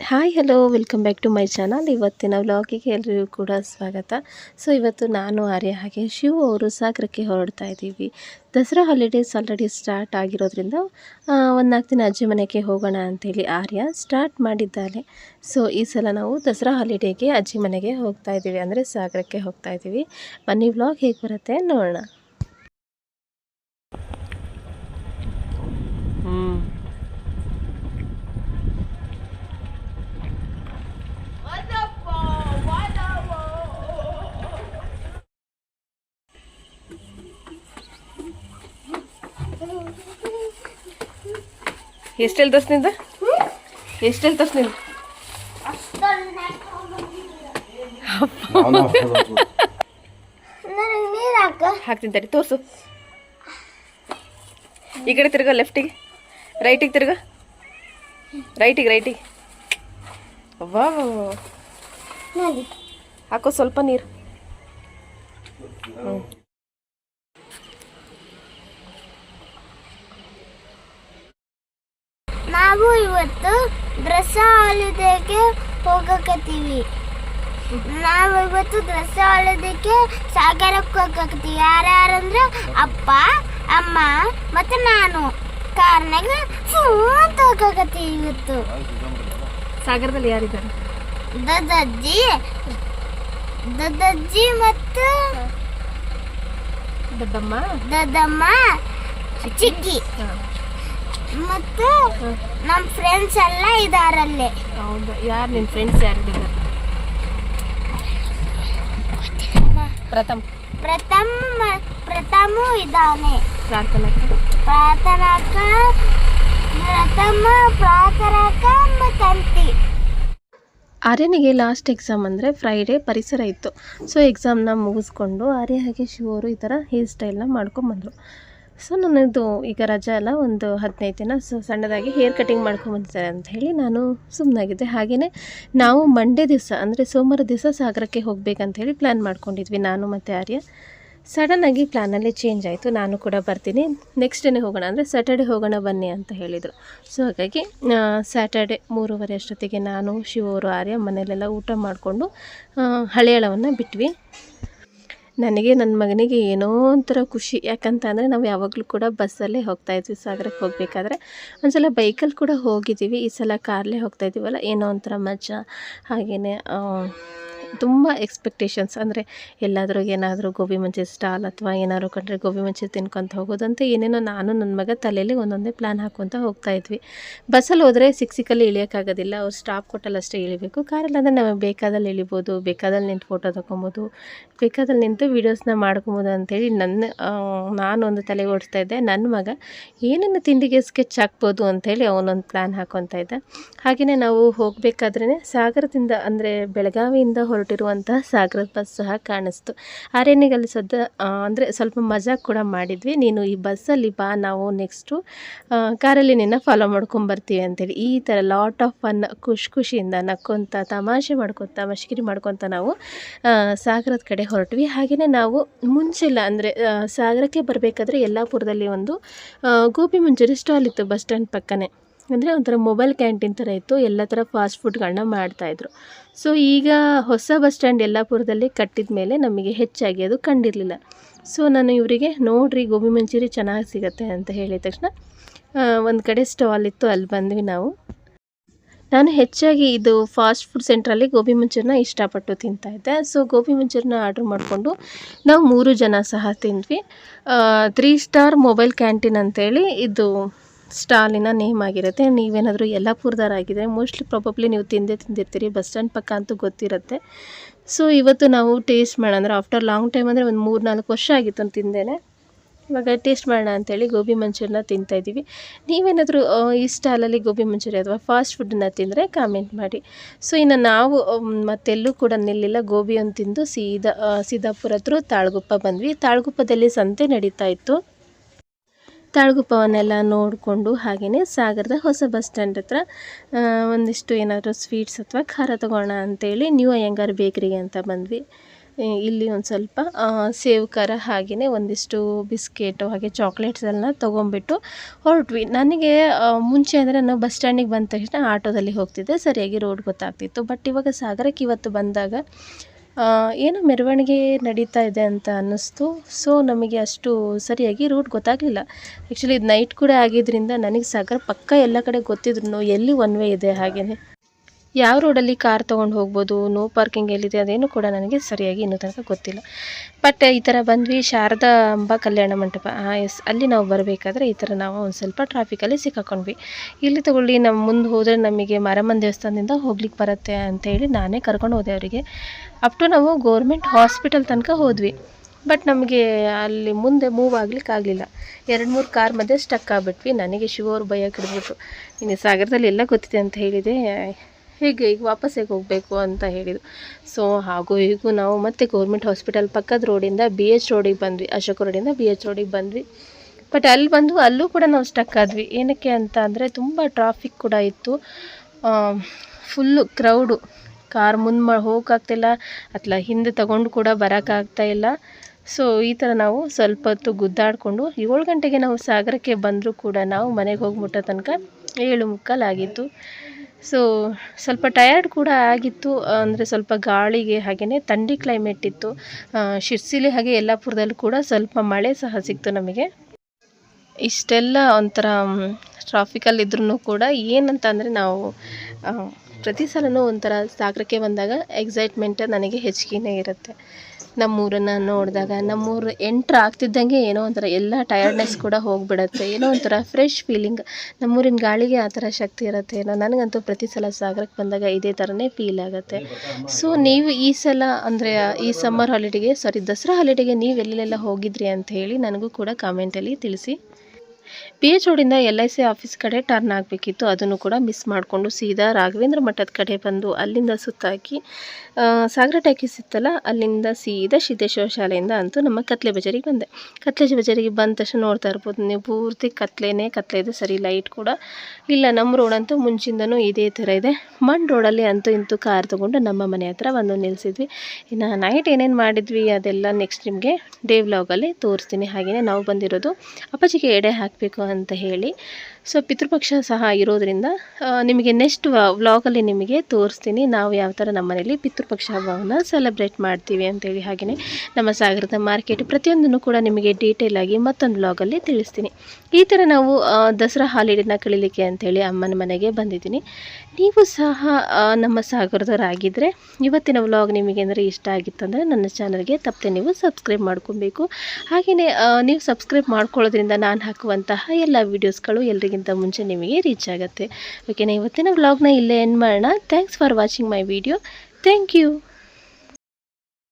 Hi hello welcome back to my channel ಇವತ್ತಿನ ವ್ಲಾಗಿಗೆ ಎಲ್ಲರಿಗೂ ಕೂಡ ಸ್ವಾಗತ. ಸೊ ಇವತ್ತು ನಾನು ಆರ್ಯ ಹಾಗೆ ಶಿವ ಅವರು ಸಾಗರಕ್ಕೆ ಹೊರಡ್ತಾ ಇದ್ದೀವಿ. ದಸರಾ ಹಾಲಿಡೇಸ್ ಆಲ್ರೆಡಿ ಸ್ಟಾರ್ಟ್ ಆಗಿರೋದ್ರಿಂದ ಒಂದು ನಾಲ್ಕು ದಿನ ಅಜ್ಜಿ ಮನೆಗೆ ಹೋಗೋಣ ಅಂತೇಳಿ ಆರ್ಯ ಸ್ಟಾರ್ಟ್ ಮಾಡಿದ್ದಾಳೆ. ಸೊ ಈ ಸಲ ನಾವು ದಸರಾ ಹಾಲಿಡೇಗೆ ಅಜ್ಜಿ ಮನೆಗೆ ಹೋಗ್ತಾ ಇದ್ದೀವಿ. ಅಂದರೆ ಸಾಗರಕ್ಕೆ ಹೋಗ್ತಾ ಇದ್ದೀವಿ. ಬನ್ನಿ ವ್ಲಾಗ್ ಹೇಗೆ ಬರುತ್ತೆ ನೋಡೋಣ. ಎಷ್ಟು ಹೇಳ್ತಸ್ನಿಂದ? ಎಷ್ಟು ಹೇಳ್ತಸ್ನಿಂದ? ಹಾಕ್ತೀನಿ ತೋರ್ಸು ತೋರಿಸು. ಈ ಕಡೆ ತಿರ್ಗ ಲೆಫ್ಟಿಗೆ ರೈಟಿಗೆ ತಿರ್ಗ. ರೈಟಿಗೆ ರೈಟಿಗೆ ವಾ ಹಾಕೋ ಸ್ವಲ್ಪ ನೀರು. ಹ್ಞೂ ನಾವು ಇವತ್ತು ಡ್ರೆಸ್ ಹಾಲಿದೆಗೆ ಹೋಗಕತ್ತೀವಿ. ನಾವು ಇವತ್ತು ಡ್ರೆಸ್ ಹಾಲಿದೆಗೆ ಸಾಗರಕ್ಕೆ ಹೋಗಕತ್ತೀವಿ. ಯಾರ್ಯಾರಂದ್ರೆ ಅಪ್ಪ ಅಮ್ಮ ಮತ್ತೆ ನಾನು. ಕಾರ್ನಾಗ ಅಂತ ಹೋಗಕತ್ತೀವಿ ಇವತ್ತು. ಸಾಗರದಲ್ಲಿ ಯಾರಿದ್ದಾರೆ? ದದ್ದಜ್ಜಿ ದದ್ದಜ್ಜಿ ಮತ್ತು ದೊಡ್ಡಮ್ಮ ದದ್ದಮ್ಮ ಚಿಕ್ಕಿ. ಮತ್ತು ನಮ್ಮ ಫ್ರೆಂಡ್ಸ್ ಎಲ್ಲ ಇದಾರಲ್ಲೇ. ಹೌದು ಯಾರು ನಿನ್ನ ಫ್ರೆಂಡ್ಸ್ ಯಾರಿದ್ದಾರೆ ಪ್ರಥಮ್. ಪ್ರಥಮ ಪ್ರಥಮ ಇದ್ದಾನೆ. ಪ್ರಾರ್ಥನಾ ಪ್ರಾರ್ಥನಾಕ ಪ್ರಥಮ ಪ್ರಾರ್ಥನಾಕ ತಂತಿ ಆರ್ಯನಿಗೆ ಲಾಸ್ಟ್ ಎಕ್ಸಾಮ್ ಅಂದರೆ ಫ್ರೈಡೇ ಪರಿಸರ ಇತ್ತು. ಸೊ ಎಕ್ಸಾಮ್ನ ಮುಗಿಸ್ಕೊಂಡು ಆರ್ಯ ಹಾಗೆ ಶಿವರು ಈ ಥರ ಹೇರ್ ಸ್ಟೈಲ್ನ ಮಾಡ್ಕೊಂಬಂದರು. ಸೊ ನನ್ನದು ಈಗ ರಜೆ ಅಲ್ಲ, ಒಂದು ಹದಿನೈದು ದಿನ. ಸೊ ಸಣ್ಣದಾಗಿ ಹೇರ್ ಕಟಿಂಗ್ ಮಾಡ್ಕೊಂಬಂದಿದ್ದಾರೆ ಅಂತ ಹೇಳಿ ನಾನು ಸುಮ್ಮನಾಗಿದ್ದೆ ಹಾಗೆಯೇ ನಾವು ಮಂಡೇ ದಿವಸ, ಅಂದರೆ ಸೋಮವಾರ ದಿವಸ ಸಾಗರಕ್ಕೆ ಹೋಗಬೇಕಂತ ಹೇಳಿ ಪ್ಲ್ಯಾನ್ ಮಾಡ್ಕೊಂಡಿದ್ವಿ ನಾನು ಮತ್ತು ಆರ್ಯ. ಸಡನ್ನಾಗಿ ಪ್ಲ್ಯಾನಲ್ಲಿ ಚೇಂಜ್ ಆಯಿತು. ನಾನು ಕೂಡ ಬರ್ತೀನಿ. ನೆಕ್ಸ್ಟ್ ಡೇನೇ ಹೋಗೋಣ, ಅಂದರೆ ಸ್ಯಾಟರ್ಡೆ ಹೋಗೋಣ ಬನ್ನಿ ಅಂತ ಹೇಳಿದರು. ಸೊ ಹಾಗಾಗಿ ಸ್ಯಾಟರ್ಡೆ ಮೂರುವರೆ ಅಷ್ಟೊತ್ತಿಗೆ ನಾನು, ಶಿವ ಅವರು, ಆರ್ಯ ಮನೆಯಲ್ಲೆಲ್ಲ ಊಟ ಮಾಡಿಕೊಂಡು ಹಳೆಯಳವನ್ನು ಬಿಟ್ವಿ. ನನಗೆ ನನ್ನ ಮಗನಿಗೆ ಏನೋ ಒಂಥರ ಖುಷಿ. ಯಾಕಂತಂದರೆ ನಾವು ಯಾವಾಗಲೂ ಕೂಡ ಬಸ್ಸಲ್ಲೇ ಹೋಗ್ತಾ ಇದ್ವಿ. ಸಾಗರಕ್ಕೆ ಹೋಗಬೇಕಾದ್ರೆ ಒಂದು ಸಲ ಬೈಕಲ್ಲಿ ಕೂಡ ಹೋಗಿದ್ದೀವಿ. ಈ ಸಲ ಕಾರ್ಲೇ ಹೋಗ್ತಾ ಇದ್ದೀವಲ್ಲ, ಏನೋ ಒಂಥರ ಮಜಾ. ಹಾಗೆಯೇ ತುಂಬ ಎಕ್ಸ್ಪೆಕ್ಟೇಷನ್ಸ್ ಅಂದರೆ ಎಲ್ಲಾದರೂ ಏನಾದರೂ ಗೋಬಿ ಮಂಚೂರಿ ಸ್ಟಾಲ್ ಅಥವಾ ಏನಾದ್ರು ಕಂಡ್ರೆ ಗೋಬಿ ಮಂಚೂರಿ ತಿನ್ಕೊತ ಹೋಗೋದಂತ ಏನೇನೋ ನಾನು ನನ್ನ ಮಗ ತಲೆಯಲ್ಲಿ ಒಂದೊಂದೇ ಪ್ಲ್ಯಾನ್ ಹಾಕ್ಕೊತ ಹೋಗ್ತಾ ಇದ್ವಿ. ಬಸ್ಸಲ್ಲಿ ಹೋದರೆ ಸಿಕ್ಸಿಕಲ್ಲಿ ಇಳಿಯೋಕ್ಕಾಗೋದಿಲ್ಲ. ಅವ್ರು ಸ್ಟಾಪ್ ಕೊಟ್ಟಲ್ಲಿ ಅಷ್ಟೇ ಇಳಿಬೇಕು. ಕಾರಲ್ಲಿ ಅಂದರೆ ನಮಗೆ ಬೇಕಾದಲ್ಲಿ ಇಳಿಬೋದು, ಬೇಕಾದಲ್ಲಿ ನಿಂತು ಫೋಟೋ ತೊಗೊಬೋದು ಬೇಕಾದಲ್ಲಿ ನಿಂತು ವೀಡಿಯೋಸ್ನ ಮಾಡ್ಕೊಬೋದು ಅಂತೇಳಿ ನನ್ನ ನಾನು ನಾನೊಂದು ತಲೆ ಓಡಿಸ್ತಾ ಇದ್ದೆ. ನನ್ನ ಮಗ ಏನೇನು ತಿಂಡಿಗೆ ಸ್ಕೆಚ್ ಹಾಕ್ಬೋದು ಅಂತೇಳಿ ಅವನೊಂದು ಪ್ಲ್ಯಾನ್ ಹಾಕ್ಕೊತಾ ಇದ್ದ. ಹಾಗೆಯೇ ನಾವು ಹೋಗಬೇಕಾದ್ರೇ ಸಾಗರದಿಂದ ಅಂದರೆ ಬೆಳಗಾವಿಯಿಂದ ಹೊರಟಿರುವಂತಹ ಸಾಗರದ ಬಸ್ ಸಹ ಕಾಣಿಸ್ತು. ಆರ್ಯನಿಗೆ ಅಲ್ಲಿ ಸದ್ದ ಅಂದರೆ ಸ್ವಲ್ಪ ಮಜಾ ಕೂಡ ಮಾಡಿದ್ವಿ. ನೀನು ಈ ಬಸ್ಸಲ್ಲಿ ಬಾ, ನಾವು ನೆಕ್ಸ್ಟು ಕಾರಲ್ಲಿ ನಿನ್ನ ಫಾಲೋ ಮಾಡ್ಕೊಂಬರ್ತೀವಿ ಅಂತೇಳಿ. ಈ ಥರ ಲಾಟ್ ಆಫ್ ಫನ್ ಖುಷಿ ಖುಷಿಯಿಂದ ನಕ್ಕೊಂತ, ತಮಾಷೆ ಮಾಡ್ಕೊತ, ಮಶ್ಕಿರಿ ಮಾಡ್ಕೊತ ನಾವು ಸಾಗರದ ಕಡೆ ಹೊರಟ್ವಿ. ಹಾಗೆಯೇ ನಾವು ಮುಂಚೆಲ್ಲ, ಅಂದರೆ ಸಾಗರಕ್ಕೆ ಬರಬೇಕಾದ್ರೆ ಯಲ್ಲಾಪುರದಲ್ಲಿ ಒಂದು ಗೋಬಿ ಮಂಚೂರಿ ಸ್ಟಾಲ್ ಇತ್ತು ಬಸ್ ಸ್ಟ್ಯಾಂಡ್ ಪಕ್ಕನೇ. ಅಂದರೆ ಒಂಥರ ಮೊಬೈಲ್ ಕ್ಯಾಂಟೀನ್ ಥರ ಇತ್ತು. ಎಲ್ಲ ಥರ ಫಾಸ್ಟ್ ಫುಡ್ಗಳನ್ನ ಮಾಡ್ತಾಯಿದ್ರು. ಸೊ ಈಗ ಹೊಸ ಬಸ್ ಸ್ಟ್ಯಾಂಡ್ ಯಲ್ಲಾಪುರದಲ್ಲಿ ಕಟ್ಟಿದ ಮೇಲೆ ನಮಗೆ ಹೆಚ್ಚಾಗಿ ಅದು ಕಂಡಿರಲಿಲ್ಲ. ಸೊ ನಾನು ಇವರಿಗೆ, ನೋಡಿರಿ ಗೋಬಿ ಮಂಚೂರಿ ಚೆನ್ನಾಗಿ ಸಿಗುತ್ತೆ ಅಂತ ಹೇಳಿದ ತಕ್ಷಣ ಒಂದು ಕಡೆ ಸ್ಟಾಲ್ ಇತ್ತು ಅಲ್ಲಿ ಬಂದ್ವಿ ನಾವು. ನಾನು ಹೆಚ್ಚಾಗಿ ಇದು ಫಾಸ್ಟ್ ಫುಡ್ ಸೆಂಟ್ರಲ್ಲಿ ಗೋಬಿ ಮಂಚೂರಿನ ಇಷ್ಟಪಟ್ಟು ತಿಂತಾಯಿದ್ದೆ. ಸೊ ಗೋಬಿ ಮಂಚೂರಿನ ಆರ್ಡ್ರ್ ಮಾಡಿಕೊಂಡು ನಾವು ಮೂರು ಜನ ಸಹ ತಿಂದ್ವಿ. ತ್ರೀ ಸ್ಟಾರ್ ಮೊಬೈಲ್ ಕ್ಯಾಂಟೀನ್ ಅಂತೇಳಿ ಇದು ಸ್ಟಾಲಿನ ನೇಮ್ ಆಗಿರುತ್ತೆ. ನೀವೇನಾದರೂ ಯಲ್ಲಾಪುರದಾರಾಗಿದ್ದರೆ ಮೋಸ್ಟ್ಲಿ ಪ್ರಾಬಬ್ಲಿ ನೀವು ತಿಂದೇ ತಿಂದಿರ್ತೀರಿ. ಬಸ್ ಸ್ಟ್ಯಾಂಡ್ ಪಕ್ಕ ಅಂತೂ ಗೊತ್ತಿರುತ್ತೆ. ಸೊ ಇವತ್ತು ನಾವು ಟೇಸ್ಟ್ ಮಾಡೋಣ. ಅಂದರೆ ಆಫ್ಟರ್ ಲಾಂಗ್ ಟೈಮ್ ಅಂದರೆ ಒಂದು ಮೂರು ನಾಲ್ಕು ವರ್ಷ ಆಗಿತ್ತು ಅಂತ ತಿಂದೇನೆ. ಇವಾಗ ಟೇಸ್ಟ್ ಮಾಡೋಣ ಅಂತೇಳಿ ಗೋಬಿ ಮಂಚೂರಿನ ತಿಂತಾಯಿದ್ದೀವಿ ನೀವೇನಾದರೂ ಈ ಸ್ಟಾಲಲ್ಲಿ ಗೋಬಿ ಮಂಚೂರಿ ಅಥವಾ ಫಾಸ್ಟ್ ಫುಡ್ಡನ್ನ ತಿಂದರೆ ಕಾಮೆಂಟ್ ಮಾಡಿ. ಸೊ ಇನ್ನು ನಾವು ಮತ್ತೆಲ್ಲೂ ಕೂಡ ನಿಲ್ಲಿಲ್ಲ. ಗೋಬಿಯನ್ನು ತಿಂದು ಸೀದಾ ಸೀದಾಪುರ ಹತ್ರ ತಾಳ್ಗುಪ್ಪ ಬಂದ್ವಿ. ತಾಳ್ಗುಪ್ಪದಲ್ಲಿ ಸಂತೆ ನಡೀತಾ ಇತ್ತು. ತಾಳ್ಗುಪ್ಪವನ್ನೆಲ್ಲ ನೋಡಿಕೊಂಡು ಹಾಗೆಯೇ ಸಾಗರದ ಹೊಸ ಬಸ್ ಸ್ಟ್ಯಾಂಡ್ ಹತ್ರ ಒಂದಿಷ್ಟು ಏನಾದರೂ ಸ್ವೀಟ್ಸ್ ಅಥವಾ ಖಾರ ತೊಗೋಣ ಅಂತೇಳಿ ನ್ಯೂ ಅಯ್ಯಂಗಾರ್ ಬೇಕ್ರಿಗೆ ಅಂತ ಬಂದ್ವಿ. ಇಲ್ಲಿ ಒಂದು ಸ್ವಲ್ಪ ಸೇವ್ ಖಾರ ಹಾಗೆಯೇ ಒಂದಿಷ್ಟು ಬಿಸ್ಕೆಟು ಹಾಗೆ ಚಾಕ್ಲೇಟ್ಸ್ ಎಲ್ಲ ತೊಗೊಂಬಿಟ್ಟು ಹೊರಟ್ವಿ. ನನಗೆ ಮುಂಚೆ ಅಂದರೆ ನಾನು ಬಸ್ ಸ್ಟ್ಯಾಂಡಿಗೆ ಬಂದ ತಕ್ಷಣ ಆಟೋದಲ್ಲಿ ಹೋಗ್ತಿದ್ದೆ. ಸರಿಯಾಗಿ ರೋಡ್ ಗೊತ್ತಾಗ್ತಿತ್ತು. ಬಟ್ ಇವಾಗ ಸಾಗರಕ್ಕೆ ಇವತ್ತು ಬಂದಾಗ ಏನೋ ಮೆರವಣಿಗೆ ನಡೀತಾ ಇದೆ ಅಂತ ಅನ್ನಿಸ್ತು. ಸೊ ನಮಗೆ ಅಷ್ಟು ಸರಿಯಾಗಿ ರೂಟ್ ಗೊತ್ತಾಗಲಿಲ್ಲ. ಆ್ಯಕ್ಚುಲಿ ಇದು ನೈಟ್ ಕೂಡ ಆಗಿದ್ದರಿಂದ ನನಗೆ ಸಾಗರ ಪಕ್ಕ ಎಲ್ಲ ಕಡೆ ಗೊತ್ತಿದ್ರು. ಎಲ್ಲಿ ಒನ್ ವೇ ಇದೆ ಹಾಗೆಯೇ ಯಾವ ರೋಡಲ್ಲಿ ಕಾರ್ ತೊಗೊಂಡು ಹೋಗ್ಬೋದು? ನೋ ಪಾರ್ಕಿಂಗ್ ಎಲ್ಲಿದೆ? ಅದೇನು ಕೂಡ ನನಗೆ ಸರಿಯಾಗಿ ಇನ್ನೂ ತನಕ ಗೊತ್ತಿಲ್ಲ. ಬಟ್ ಈ ಥರ ಬಂದ್ವಿ ಶಾರದಾ ಅಂಬ ಕಲ್ಯಾಣ ಮಂಟಪ. ಎಸ್ ಅಲ್ಲಿ ನಾವು ಬರಬೇಕಾದ್ರೆ ಈ ಥರ ನಾವು ಒಂದು ಸ್ವಲ್ಪ ಟ್ರಾಫಿಕಲ್ಲಿ ಸಿಕ್ಕಾಕೊಂಡ್ವಿ. ಇಲ್ಲಿ ತಗೊಳ್ಳಿ ನಮ್ಮ ಮುಂದೆ ಹೋದರೆ ನಮಗೆ ಮಾರಮ್ಮನ ದೇವಸ್ಥಾನದಿಂದ ಹೋಗ್ಲಿಕ್ಕೆ ಬರುತ್ತೆ ಅಂತೇಳಿ ನಾನೇ ಕರ್ಕೊಂಡು ಹೋದೆ ಅವರಿಗೆ. ಅಪ್ ಟು ನಾವು ಗೋರ್ಮೆಂಟ್ ಹಾಸ್ಪಿಟಲ್ ತನಕ ಹೋದ್ವಿ. ಬಟ್ ನಮಗೆ ಅಲ್ಲಿ ಮುಂದೆ ಮೂವ್ ಆಗ್ಲಿಕ್ಕೆ ಆಗಲಿಲ್ಲ. ಎರಡು ಮೂರು ಕಾರ್ ಮಧ್ಯೆ ಸ್ಟಕ್ ಆಗಿಬಿಟ್ವಿ. ನನಗೆ ಶಿವ ಅವ್ರು ಭಯ ಕಿಡ್ಬಿಟ್ರು. ಇನ್ನು ಸಾಗರದಲ್ಲಿ ಎಲ್ಲ ಗೊತ್ತಿದೆ ಅಂತ ಹೇಳಿದೆ. ಹೇಗೆ ಈಗ ವಾಪಸ್ ಹೇಗೆ ಹೋಗಬೇಕು ಅಂತ ಹೇಳಿದರು. ಸೊ ಹಾಗೂ ಹೀಗೂ ನಾವು ಮತ್ತೆ ಗೌರ್ಮೆಂಟ್ ಹಾಸ್ಪಿಟಲ್ ಪಕ್ಕದ ರೋಡಿಂದ ಬಿ ಎಚ್ ರೋಡಿಗೆ ಬಂದ್ವಿ. ಅಶೋಕ ರೋಡಿಂದ ಬಿ ಎಚ್ ರೋಡಿಗೆ ಬಂದ್ವಿ. ಬಟ್ ಅಲ್ಲಿ ಬಂದು ಅಲ್ಲೂ ಕೂಡ ನಾವು ಸ್ಟಕ್ ಆದ್ವಿ. ಏನಕ್ಕೆ ಅಂತ ಅಂದರೆ ತುಂಬ ಟ್ರಾಫಿಕ್ ಕೂಡ ಇತ್ತು. ಫುಲ್ಲು ಕ್ರೌಡು ಕಾರ್ ಮುಂದೆ ಮಾ ಹೋಗೋಕ್ಕಾಗ್ತಿಲ್ಲ ಅಥವಾ ಹಿಂದೆ ತಗೊಂಡು ಕೂಡ ಬರೋಕ್ಕಾಗ್ತಾ ಇಲ್ಲ. ಸೊ ಈ ಥರ ನಾವು ಸ್ವಲ್ಪ ಹೊತ್ತು ಗುದ್ದಾಡಿಕೊಂಡು ಏಳು ಗಂಟೆಗೆ ನಾವು ಸಾಗರಕ್ಕೆ ಬಂದರೂ ಕೂಡ ನಾವು ಮನೆಗೆ ಹೋಗಿಬಿಟ್ಟ ತನಕ ಏಳು ಮುಕ್ಕಾಲು ಆಗಿತ್ತು. ಸೊ ಸ್ವಲ್ಪ ಟಯರ್ಡ್ ಕೂಡ ಆಗಿತ್ತು, ಅಂದರೆ ಸ್ವಲ್ಪ ಗಾಳಿಗೆ ಹಾಗೆಯೇ ಥಂಡಿ ಕ್ಲೈಮೇಟ್ ಇತ್ತು. ಶಿರ್ಸಿಲಿ ಹಾಗೆ ಯಲ್ಲಾಪುರದಲ್ಲೂ ಕೂಡ ಸ್ವಲ್ಪ ಮಳೆ ಸಹ ಸಿಕ್ತು ನಮಗೆ. ಇಷ್ಟೆಲ್ಲ ಒಂಥರ ಟ್ರಾಫಿಕಲ್ಲಿದ್ರೂ ಕೂಡ ಏನಂತ ಅಂದರೆ ನಾವು ಪ್ರತಿ ಸಲನೂ ಒಂಥರ ಸಾಗರಕ್ಕೆ ಬಂದಾಗ ಎಕ್ಸೈಟ್ಮೆಂಟ್ ನನಗೆ ಹೆಚ್ಚಿಗೆನೇ ಇರುತ್ತೆ. ನಮ್ಮೂರನ್ನು ನೋಡಿದಾಗ, ನಮ್ಮೂರು ಎಂಟ್ರ್ ಆಗ್ತಿದ್ದಂಗೆ ಏನೋ ಒಂಥರ ಎಲ್ಲ ಟಯರ್ಡ್ನೆಸ್ ಕೂಡ ಹೋಗಿಬಿಡತ್ತೆ. ಏನೋ ಒಂಥರ ಫ್ರೆಶ್ ಫೀಲಿಂಗ್ ನಮ್ಮೂರಿನ ಗಾಳಿಗೆ ಆ ಥರ ಶಕ್ತಿ ಇರುತ್ತೆ ಏನೋ. ನನಗಂತೂ ಪ್ರತಿ ಸಲ ಸಾಗರಕ್ಕೆ ಬಂದಾಗ ಇದೇ ಥರನೇ ಫೀಲ್ ಆಗುತ್ತೆ. ಸೊ ನೀವು ಈ ಸಲ ಅಂದರೆ, ಈ ಸಮ್ಮರ್ ಹಾಲಿಡೇಗೆ ಸಾರಿ ದಸರಾ ಹಾಲಿಡೇಗೆ ನೀವು ಎಲ್ಲೆಲ್ಲ ಹೋಗಿದ್ರಿ ಅಂತ ಹೇಳಿ ನನಗೂ ಕೂಡ ಕಾಮೆಂಟಲ್ಲಿ ತಿಳಿಸಿ. ಪಿ ಎಚ್ ರೋಡಿಂದ ಎಲ್ ಐ ಸಿ ಆಫೀಸ್ ಕಡೆ ಟರ್ನ್ ಆಗಬೇಕಿತ್ತು. ಅದನ್ನು ಕೂಡ ಮಿಸ್ ಮಾಡಿಕೊಂಡು ಸೀದಾ ರಾಘವೇಂದ್ರ ಮಠದ ಕಡೆ ಬಂದು ಅಲ್ಲಿಂದ ಸುತ್ತಾಕಿ ಸಾಗರ ಟ್ಯಾಕಿಸ್ ಇತ್ತಲ್ಲ ಅಲ್ಲಿಂದ ಸೀದಾ ಸಿದ್ದೇಶ್ವರ ಶಾಲೆಯಿಂದ ಅಂತೂ ನಮ್ಮ ಕತ್ಲೆ ಬಜಾರಿಗೆ ಬಂದೆ. ಕತ್ಲೆ ಬಜಾರಿಗೆ ಬಂದ ತಕ್ಷಣ ನೋಡ್ತಾ ಇರ್ಬೋದು, ನೀವು ಪೂರ್ತಿ ಕತ್ಲೆನೇ ಕತ್ಲೆ ಇದೆ ಸರಿ ಲೈಟ್ ಕೂಡ ಇಲ್ಲ. ನಮ್ಮ ರೋಡ್ ಅಂತೂ ಮುಂಚಿಂದನೂ ಇದೇ ಥರ ಇದೆ. ಮಣ್ ರೋಡಲ್ಲಿ ಅಂತೂ ಇಂತೂ ಕಾರ್ ತೊಗೊಂಡು ನಮ್ಮ ಮನೆ ಹತ್ರ ಬಂದು ನಿಲ್ಲಿಸಿದ್ವಿ ಇನ್ನು ನೈಟ್ ಏನೇನು ಮಾಡಿದ್ವಿ ಅದೆಲ್ಲ ನೆಕ್ಸ್ಟ್ ನಿಮಗೆ ಡೇ ವ್ಲಾಗಲ್ಲಿ ತೋರಿಸ್ತೀನಿ. ಹಾಗೆಯೇ ನಾವು ಬಂದಿರೋದು ಅಪ್ಪಾಜಿಗೆ ಎಡೆ ಹಾಕಬೇಕು ಅಂತ ಹೇಳಿ. ಸೊ ಪಿತೃಪಕ್ಷ ಸಹ ಇರೋದರಿಂದ ನಿಮಗೆ ನೆಕ್ಸ್ಟ್ ವ್ಲಾಗಲ್ಲಿ ನಿಮಗೆ ತೋರಿಸ್ತೀನಿ. ನಾವು ಯಾವ ಥರ ನಮ್ಮ ಮನೇಲಿ ಪಿತೃಪಕ್ಷ ಹಬ್ಬವನ್ನು ಸೆಲೆಬ್ರೇಟ್ ಮಾಡ್ತೀವಿ ಅಂತೇಳಿ ಹಾಗೆಯೇ ನಮ್ಮ ಸಾಗರದ ಮಾರ್ಕೆಟ್ ಪ್ರತಿಯೊಂದನ್ನು ಕೂಡ ನಿಮಗೆ ಡೀಟೇಲ್ ಆಗಿ ಮತ್ತೊಂದು ವ್ಲಾಗಲ್ಲಿ ತಿಳಿಸ್ತೀನಿ. ಈ ಥರ ನಾವು ದಸರಾ ಹಾಲಿಡೇನ ಕಳೀಲಿಕ್ಕೆ ಅಂತೇಳಿ ಅಮ್ಮನ ಮನೆಗೆ ಬಂದಿದ್ದೀನಿ. ನೀವು ಸಹ ನಮ್ಮ ಸಾಗರದವರಾಗಿದ್ದರೆ ಇವತ್ತಿನ ವ್ಲಾಗ್ ನಿಮಗೆ ಅಂದರೆ ಇಷ್ಟ ಆಗಿತ್ತಂದರೆ ನನ್ನ ಚಾನಲ್ಗೆ ತಪ್ಪದೆ ನೀವು ಸಬ್ಸ್ಕ್ರೈಬ್ ಮಾಡ್ಕೊಬೇಕು. ಹಾಗೆಯೇ ನೀವು ಸಬ್ಸ್ಕ್ರೈಬ್ ಮಾಡ್ಕೊಳ್ಳೋದ್ರಿಂದ ನಾನು ಹಾಕುವಂತಹ ಎಲ್ಲ ವೀಡಿಯೋಸ್ಗಳು ಎಲ್ರಿಗಿಂತ ಮುಂಚೆ ನಿಮಗೆ ರೀಚ್ ಆಗುತ್ತೆ. ಓಕೆನಾ, ಇವತ್ತಿನ ವ್ಲಾಗ್ನ ಇಲ್ಲೇ ಎಂಡ್ ಮಾಡೋಣ. Thanks for watching my video thank you